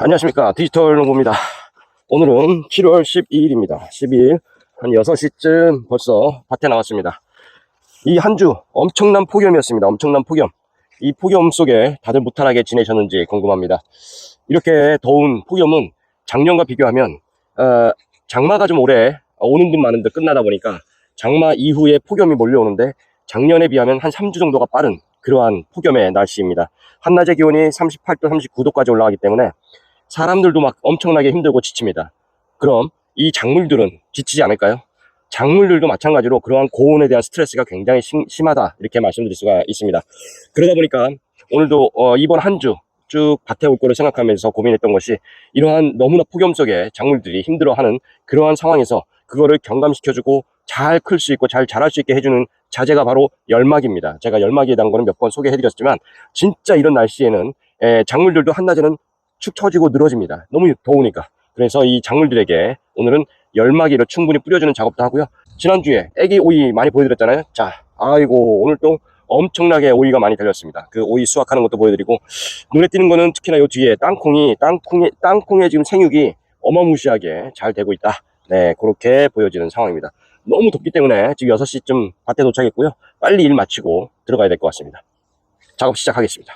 안녕하십니까. 디지털 농부입니다. 오늘은 7월 12일입니다. 12일 한 6시쯤 벌써 밭에 나왔습니다. 이 한 주 엄청난 폭염이었습니다. 엄청난 폭염. 이 폭염 속에 다들 무탈하게 지내셨는지 궁금합니다. 이렇게 더운 폭염은 작년과 비교하면 어, 장마가 좀 오래 오는 듯 마는 듯 끝나다 보니까 장마 이후에 폭염이 몰려오는데 작년에 비하면 한 3주 정도가 빠른 그러한 폭염의 날씨입니다. 한낮의 기온이 38도, 39도까지 올라가기 때문에 사람들도 막 엄청나게 힘들고 지칩니다. 그럼 이 작물들은 지치지 않을까요? 작물들도 마찬가지로 그러한 고온에 대한 스트레스가 굉장히 심, 심하다 이렇게 말씀드릴 수가 있습니다. 그러다 보니까 오늘도 어, 이번 한 주 쭉 밭에 올 거를 생각하면서 고민했던 것이 이러한 너무나 폭염 속에 작물들이 힘들어하는 그러한 상황에서 그거를 경감시켜주고 잘 클 수 있고 잘 자랄 수 있게 해주는 자재가 바로 열막입니다. 제가 열막에 대한 거는 몇 번 소개해드렸지만 진짜 이런 날씨에는 에, 작물들도 한낮에는 축 처지고 늘어집니다. 너무 더우니까. 그래서 이 작물들에게 오늘은 열마기를 충분히 뿌려주는 작업도 하고요. 지난주에 애기 오이 많이 보여드렸잖아요. 자, 아이고, 오늘 또 엄청나게 오이가 많이 달렸습니다. 그 오이 수확하는 것도 보여드리고, 눈에 띄는 거는 특히나 요 뒤에 땅콩이, 땅콩이, 땅콩의 지금 생육이 어마무시하게 잘 되고 있다. 네, 그렇게 보여지는 상황입니다. 너무 덥기 때문에 지금 6시쯤 밭에 도착했고요. 빨리 일 마치고 들어가야 될 것 같습니다. 작업 시작하겠습니다.